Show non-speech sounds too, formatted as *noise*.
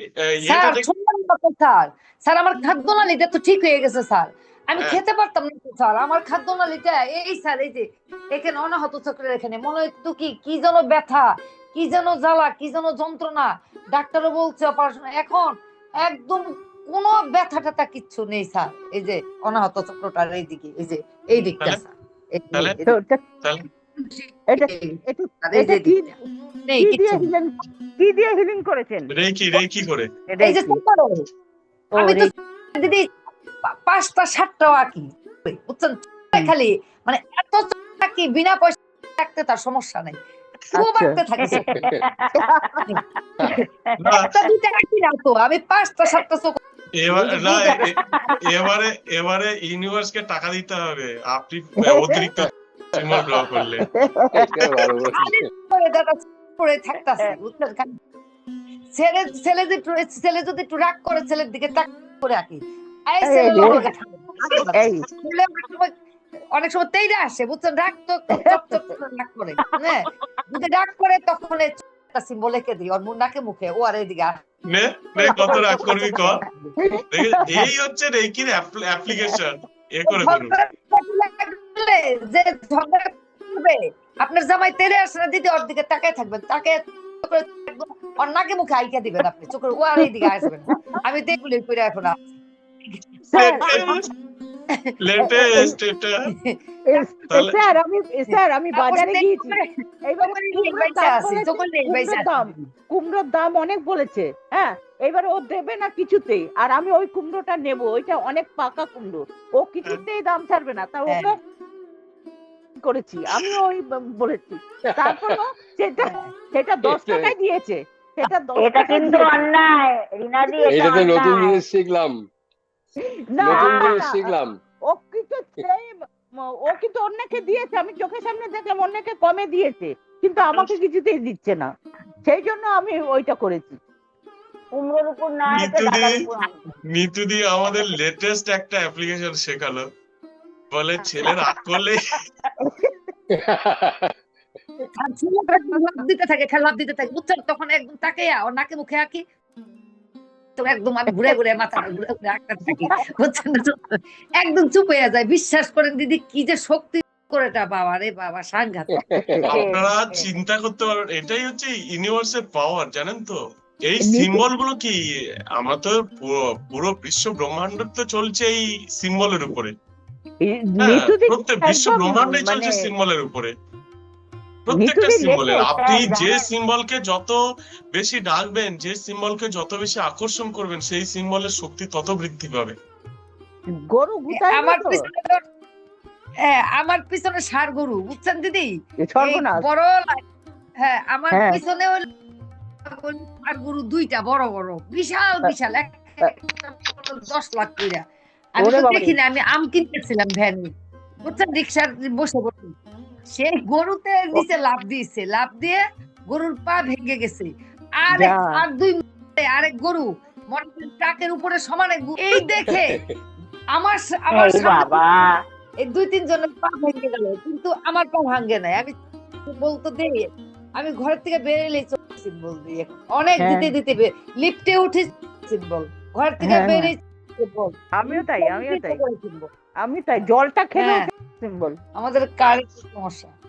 ইয়েটা sir sir. Sir আমার খাদ্যনালীটা তো ঠিক হয়ে গেছে স্যার। আমি হ্যাঁ। খেতে পারতাম না তো, স্যার। আমার খাদ্যনালীটা এই স্যার এই যে এখানে অনাহত চক্রের এখানে মনে হতো কি কি যেন ব্যথা কি যেন জ্বালা কি যেন যন্ত্রণা। ডাক্তারও বলছে অপারেশন এখন একদম কোনো ব্যথা ট্যাথা কিচ্ছু নেই স্যার। এই যে অনাহত চক্রটার এইদিকে এই যে এই দিকটা স্যার। এটা এটা কি নেই নেই। কি দিয়ে হিলিং করেছেন? রেকি রেকি করে। এই যে আমি তো দিদি পাঁচটা আঁকি বুঝছেন খালি মানে এত আঁকি বিনা পয়সা রাখতে তার সমস্যা নেই। আচ্ছা। আঁকতে থাকে না। একটা দুইটা আঁকি না তো আমি পাঁচটা সাতটা চোখ এবারে এবারে ইউনিভার্সকে টাকা দিতে হবে। আপনি অতিরিক্ত সিম্বল করলে থাকতাছে ছেলে ছেলে যদি একটু ছেলে যদি একটু রাগ করে ছেলের দিকে তাক করে আঁকি এই ছেলে অনেক সময় তেইরা আসে বুঝছেন রাগ তো রাগ করে হ্যাঁ যদি রাগ করে তখন একটা সিম্বল এঁকে দিই ওর মুখ নাকে মুখে ও আর এইদিকে আসে। নে নে কত রাগ করবি কর দেখে এই হচ্ছে রেকির অ্যাপ্লিকেশন এ করে লাগলে যে ঝগড়া করবে আপনার জামাই তেরে আসে না দিদি ওর দিকে তাকায় থাকবেন তাকে ওর নাকে মুখে আইকা দিবেন আপনি চোখের ও আর এইদিকে আসবেন। আমি করে এখন লেটেস্ট এটা। স্যার আমি স্যার আমি বাজারে গিয়েছি। দেখবেন, এইবার চোখের নেই কুমড়োর দাম অনেক বলেছে হ্যাঁ? এবার ও দেবে না কিছুতেই আর আমি ওই কুমড়োটা নেব ওইটা অনেক পাকা কুমড়ো ও কিছুতেই দাম ছাড়বে না। তা হ্যাঁ। ওকে করেছি আমি ওই বলেছি। *laughs* তারপর সেটা সেটা দশ টাকায় দিয়েছে সেটা দশ এটা কিন্তু। অন্যায় রিনাদি এটা তো নতুন জিনিস শিখলাম। না নতুন জিনিস শিখলাম। ও কিন্তু ও কিন্তু অন্যকে দিয়েছে আমি চোখের সামনে দেখলাম অন্যকে কমে দিয়েছে কিন্তু আমাকে কিছুতেই দিচ্ছে না। সেই জন্য আমি ওইটা করেছি। কুমড়োর উপর না নিতুদি আমাদের লেটেস্ট একটা অ্যাপ্লিকেশন শেখালো। বলে ছেলে রাগ করলে *laughs* দিতে থাকে লাভ দিতে থাকে বুঝছেন? তখন একদম তাকে ওর নাকে মুখে আঁকি। তো একদম আমি ঘুরে ঘুরে মাথা ঘুরে ঘুরে আঁকতে থাকি বুঝছেন একদম চুপ হয়ে যায়। বিশ্বাস করেন দিদি কি যে শক্তি করে এটা বাবা রে বাবা সাংঘাতিক। আপনারা চিন্তা করতে পারবেন এটাই হচ্ছে ইউনিভার্সের পাওয়ার জানেন তো? এই সিম্বলগুলো কি? আমরা তো পুরো বিশ্ব ব্রহ্মাণ্ড তো চলছে এই সিম্বলের উপরে। বিশ্ব ব্রহ্মাণ্ডই চলছে মানে- সিম্বলের উপরে প্রত্যেকটা সিম্বলের আপনি হ্যাঁ, যে সিম্বলকে যত বেশি ডাকবেন যে সিম্বলকে যত বেশি আকর্ষণ করবেন সেই সিম্বলের শক্তি তত বৃদ্ধি পাবে গরু আমার পিছনে তো- হ্যাঁ আমার পিছনে ষাড় গরু বুঝছেন দিদি বড় হ্যাঁ আমার হ্যাঁ। পিছনে গরু দুইটা বড় বড় বিশাল বিশাল এক দশ লাখ কইরা আমি দেখি না আমি আম কিনতেছিলাম ভ্যান। বুঝছেন রিক্সার বসে বসে। সে গরুতে নিচে লাভ দিয়েছে লাভ দিয়ে গরুর পা ভেঙে গেছে। আর আর দুই আরেক গরু মনে ট্রাকের উপরে সমানে এই দেখে আমার আমার এই বাবা। এই দুই তিন জনের পা ভেঙে গেল কিন্তু আমার পা ভাঙ্গে নাই। আমি বলতো দেই আমি ঘর থেকে বেরিয়ে সিম্বল দিয়ে। অনেক হ্যাঁ। দিতে দিতে লিফটে উঠে সিম্বল। ঘর থেকে হ্যাঁ, হ্যাঁ। বেরিয়ে সিম্বল আমিও তাই আমিও তাই। আমি তাই জলটা খেলে হ্যাঁ। সিম্বল। আমাদের কারেন্ট সমস্যা।